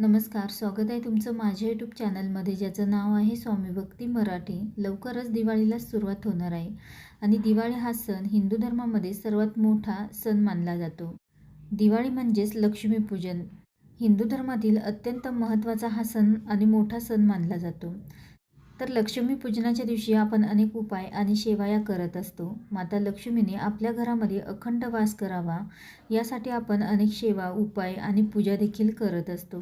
नमस्कार स्वागत आहे तुमचं माझ्या यूट्यूब चॅनलमध्ये ज्याचं नाव आहे स्वामी भक्ती मराठी. लवकरच दिवाळीला सुरुवात होणार आहे आणि दिवाळी हा सण हिंदू धर्मामध्ये सर्वात मोठा सण मानला जातो. दिवाळी म्हणजेच लक्ष्मीपूजन हिंदू धर्मातील अत्यंत महत्त्वाचा हा सण आणि मोठा सण मानला जातो. तर लक्ष्मीपूजनाच्या दिवशी आपण अनेक उपाय आणि शेवाया करत असतो. माता लक्ष्मीने आपल्या घरामध्ये अखंड वास करावा यासाठी आपण अनेक सेवा उपाय आणि पूजा देखील करत असतो.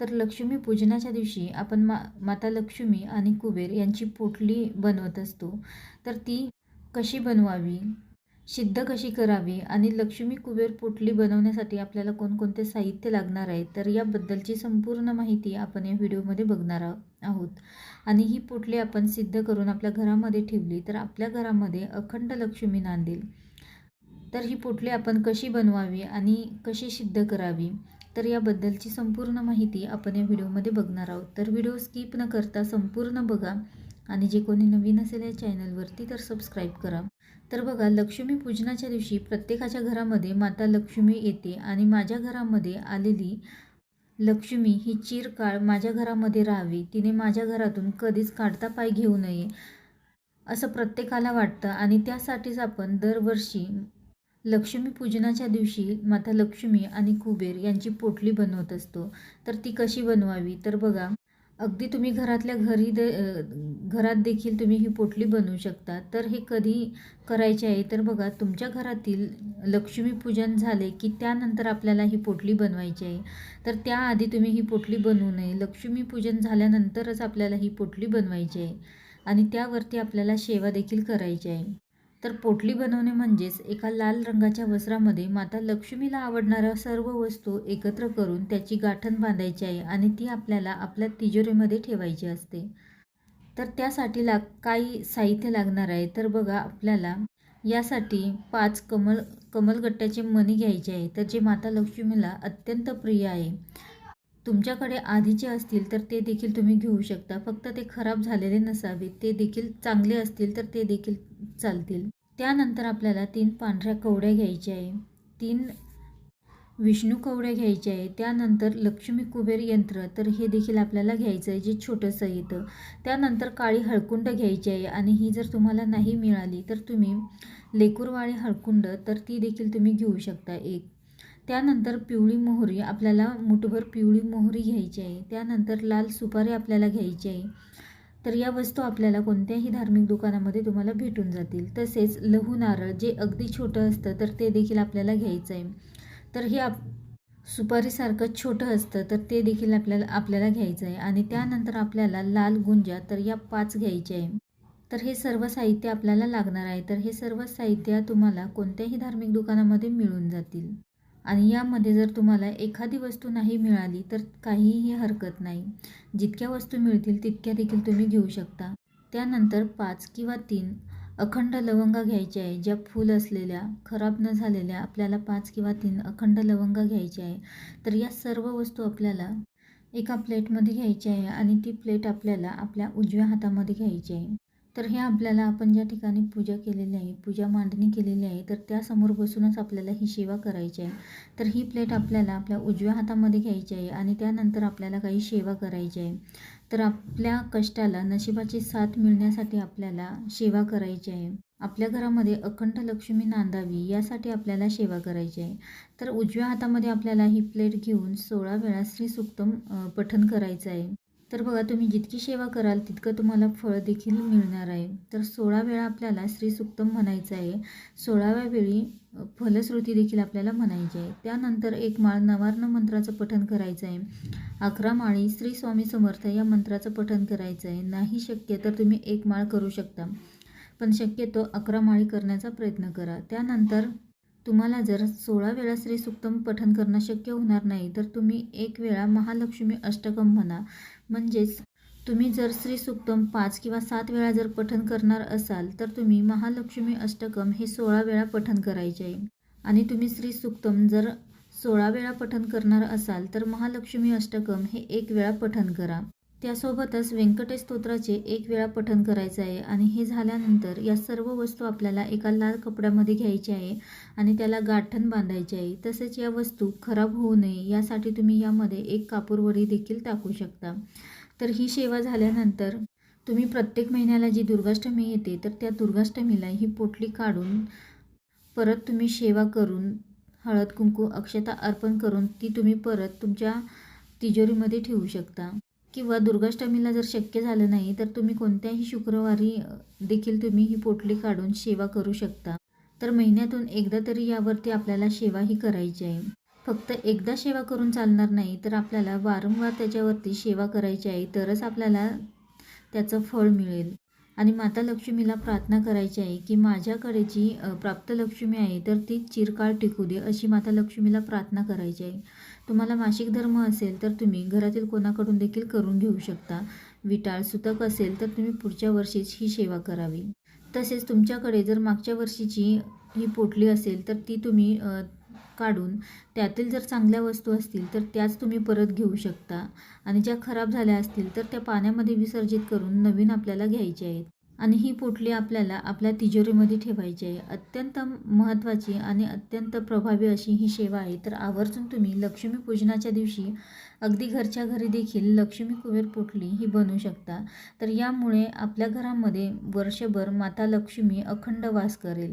तर लक्ष्मीपूजनाच्या दिवशी आपण मा माता लक्ष्मी आणि कुबेर यांची पोटली बनवत असतो. तर ती कशी बनवावी? सिद्ध कशी करावी आणि लक्ष्मी कुबेर पोटली बनवण्यासाठी आपल्याला कोणकोणते साहित्य लागणार आहे तर याबद्दलची संपूर्ण माहिती आपण या व्हिडिओमध्ये बघणार आहोत. आणि ही पोटली आपण सिद्ध करून आपल्या घरामध्ये ठेवली तर आपल्या घरामध्ये अखंड लक्ष्मी नांदेल. तर ही पोटली आपण कशी बनवावी आणि कशी सिद्ध करावी तर याबद्दलची संपूर्ण माहिती आपण या व्हिडिओमध्ये बघणार आहोत. तर व्हिडिओ स्किप न करता संपूर्ण बघा. आणि जे कोणी नवीन असेल या चॅनलवरती तर सबस्क्राईब करा. तर बघा लक्ष्मी पूजनाच्या दिवशी प्रत्येकाच्या घरामध्ये माता लक्ष्मी येते आणि माझ्या घरामध्ये आलेली लक्ष्मी ही चिरकाळ माझ्या घरामध्ये राहावी. तिने माझ्या घरातून कधीच काढता पाय घेऊ नये असं प्रत्येकाला वाटतं. आणि त्यासाठीच आपण दरवर्षी लक्ष्मी पूजनाच्या दिवशी माता लक्ष्मी आणि कुबेर यांची पोटली बनवत असतो. तर ती कशी बनवावी? तर बघा अगदी तुम्ही घरातल्या घरी दे घरात देखील तुम्ही ही पोटली बनवू शकता. तर हे कधी करायचे आहे? तर बघा तुमच्या घरातील लक्ष्मीपूजन झाले की त्यानंतर आपल्याला ही पोटली बनवायची आहे. तर त्याआधी तुम्ही ही पोटली बनवू नये. लक्ष्मीपूजन झाल्यानंतरच आपल्याला ही पोटली बनवायची आहे. आणि त्यावरती आपल्याला सेवा देखील करायची आहे. तर पोटली बनवणे म्हणजेच एका लाल रंगाच्या वस्त्रामध्ये माता लक्ष्मीला आवडणाऱ्या सर्व वस्तू एकत्र करून त्याची गाठण बांधायची आहे आणि ती आपल्याला आपल्या तिजोरीमध्ये ठेवायची असते. तर त्यासाठी लाग काही साहित्य लागणार आहे. तर बघा आपल्याला यासाठी पाच कमल कमलगट्ट्याचे मणी घ्यायचे आहे. तर जे माता लक्ष्मीला अत्यंत प्रिय आहे. तुमच्याकडे आधीचे असतील तर ते देखील तुम्ही घेऊ शकता. फक्त ते खराब झालेले नसावे. ते देखील चांगले असतील तर ते देखील चालतील. त्यानंतर आपल्याला तीन पांढऱ्या कवड्या घ्यायच्या आहे. तीन विष्णू कवड्या घ्यायच्या आहे. त्यानंतर लक्ष्मी कुबेर यंत्र तर हे देखील आपल्याला घ्यायचं आहे जे छोटंसं येतं. त्यानंतर काळी हळकुंड घ्यायची आहे आणि ही जर तुम्हाला नाही मिळाली तर तुम्ही लेकूरवाळी हळकुंड तर ती देखील तुम्ही घेऊ शकता एक. त्यानंतर पिवळी मोहरी आपल्याला मुठभर पिवळी मोहरी घ्यायची आहे. त्यानंतर लाल सुपारी आपल्याला घ्यायची आहे. तर या वस्तू आपल्याला कोणत्याही धार्मिक दुकानामध्ये तुम्हाला भेटून जातील. तसेच लहू नारळ जे अगदी छोटं असतं तर ते देखील आपल्याला घ्यायचं आहे तर हे आप सुपारीसारखं छोटं असतं तर ते देखील आपल्याला आपल्याला घ्यायचं आहे आणि त्यानंतर आपल्याला लाल गुंजा तर या पाच घ्यायच्या आहे. तर हे सर्व साहित्य आपल्याला लागणार आहे. तर हे सर्व साहित्य तुम्हाला कोणत्याही धार्मिक दुकानामध्ये मिळून जातील. आणि यामध्ये जर तुम्हाला एखादी वस्तू नाही मिळाली तर काहीही हरकत नाही. जितक्या वस्तू मिळतील तितक्या देखील तुम्ही घेऊ शकता. त्यानंतर पाच किंवा तीन अखंड लवंगा घ्यायच्या आहे ज्या फूल असलेल्या खराब न झालेल्या आपल्याला पाच किंवा तीन अखंड लवंगा घ्यायच्या आहे. तर या सर्व वस्तू आपल्याला एका प्लेटमध्ये घ्यायच्या आहे आणि ती प्लेट आपल्याला आपल्या उजव्या हातामध्ये घ्यायची आहे. तर हे आपल्याला आपण ज्या ठिकाणी पूजा केलेली आहे पूजा मांडणी केलेली आहे तर त्यासमोर बसूनच आपल्याला ही सेवा करायची आहे. तर ही प्लेट आपल्याला आपल्या उजव्या हातामध्ये घ्यायची आहे आणि त्यानंतर आपल्याला काही सेवा करायची आहे. तर आपल्या कष्टाला नशिबाची साथ मिळण्यासाठी आपल्याला सेवा करायची आहे. आपल्या घरामध्ये अखंड लक्ष्मी नांदावी यासाठी आपल्याला सेवा करायची आहे. तर उजव्या हातामध्ये आपल्याला ही प्लेट घेऊन सोळा वेळा श्री सुक्तम पठन करायचं आहे. तर बघा तुम्ही जितकी सेवा कराल तितकं तुम्हाला फळ देखील मिळणार आहे. तर सोळा वेळा आपल्याला श्री सुक्तम म्हणायचं आहे. सोळाव्या वेळी फलश्रुती देखील आपल्याला म्हणायची आहे. त्यानंतर एक माळ नवार्ण मंत्राचं पठण करायचं आहे. अकरा माळी श्री स्वामी समर्थ या मंत्राचं पठण करायचं आहे. नाही शक्य तर तुम्ही एक माळ करू शकता. पण शक्यतो अकरा माळी करण्याचा प्रयत्न करा. त्यानंतर तुम्हाला जर सोळा वेळा श्री सुक्तम पठन करणं शक्य होणार नाही तर तुम्ही एक वेळा महालक्ष्मी अष्टकम म्हणा. म्हणजेच तुम्ही जर श्री सुक्तम पाच किंवा सात वेळा जर पठन करणार असाल तर तुम्ही महालक्ष्मी अष्टकम हे सोळा वेळा पठन करायचे. आहे आणि तुम्ही श्री सुक्तम जर सोळा वेळा पठन करणार असाल तर महालक्ष्मी अष्टकम हे एक वेळा पठन करा. त्यासोबतच व्यंकटेश स्तोत्राचे एक वेळा पठण करायचं आहे आणि हे झाल्यानंतर या सर्व वस्तू आपल्याला एका लाल कपड्यामध्ये घ्यायची आहे आणि त्याला गाठण बांधायची आहे. तसेच या वस्तू खराब होऊ नये यासाठी तुम्ही यामध्ये एक कापूरवडी देखील टाकू शकता. तर ही सेवा झाल्यानंतर तुम्ही प्रत्येक महिन्याला जी दुर्गाष्टमी येते तर त्या दुर्गाष्टमीला ही पोटली काढून परत तुम्ही सेवा करून हळद कुंकू अक्षता अर्पण करून ती तुम्ही परत तुमच्या तिजोरीमध्ये ठेवू शकता. किंवा दुर्गाष्टमीला जर शक्य झालं नाही तर तुम्ही कोणत्याही शुक्रवारी देखील तुम्ही ही पोटली काढून सेवा करू शकता. तर महिन्यातून एकदा तरी यावरती आपल्याला सेवा ही करायची आहे. फक्त एकदा सेवा करून चालणार नाही तर आपल्याला वारंवार त्याच्यावरती सेवा करायची आहे तरच आपल्याला त्याचं फळ मिळेल. आणि माता लक्ष्मीला प्रार्थना करायची आहे की माझ्याकडे जी प्राप्त लक्ष्मी आहे तर ती चिरकाळ टिकू दे अशी माता लक्ष्मीला प्रार्थना करायची आहे. तुम्हाला मासिक धर्म असेल तर तुम्ही घरातील कोणाकडून देखील करून घेऊ शकता. विटाळ सुतक असेल तर तुम्ही पुढच्या वर्षीच ही सेवा करावी. तसेच तुमच्याकडे जर मागच्या वर्षीची ही पोटली असेल तर ती तुम्ही काढून त्यातील जर चांगल्या वस्तू असतील तर त्याच तुम्ही परत घेऊ शकता. आणि ज्या खराब झाल्या असतील तर त्या पाण्यामध्ये विसर्जित करून नवीन आपल्याला घ्यायच्या आहेत. आणि ही पोटली आपल्याला आपल्या तिजोरीमध्ये ठेवायची आहे. अत्यंत महत्त्वाची आणि अत्यंत प्रभावी अशी ही सेवा आहे. तर आवर्जून तुम्ही लक्ष्मीपूजनाच्या दिवशी अगदी घरच्या घरी देखील लक्ष्मी कुबेर पोटली ही बनवू शकता. तर यामुळे आपल्या घरामध्ये वर्षभर माता लक्ष्मी अखंड वास करेल.